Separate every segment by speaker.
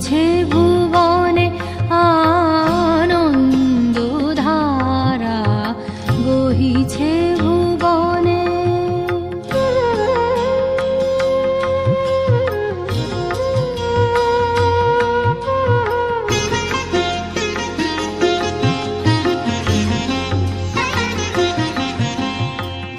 Speaker 1: বহিছে ভুবনে আনন্দ ধারা বহিছে ভুবনে।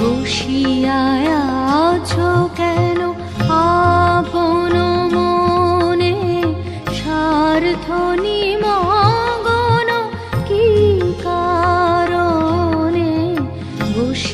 Speaker 1: বসিয়ায় আছো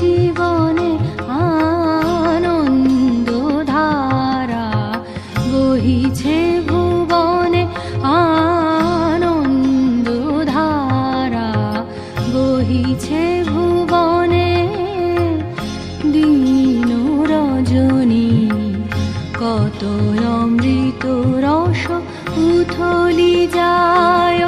Speaker 1: জীবনে ধারা বহিছে ভুবনে ধারা বহিছে ভুবনে কত অমৃত রস উথলি যায়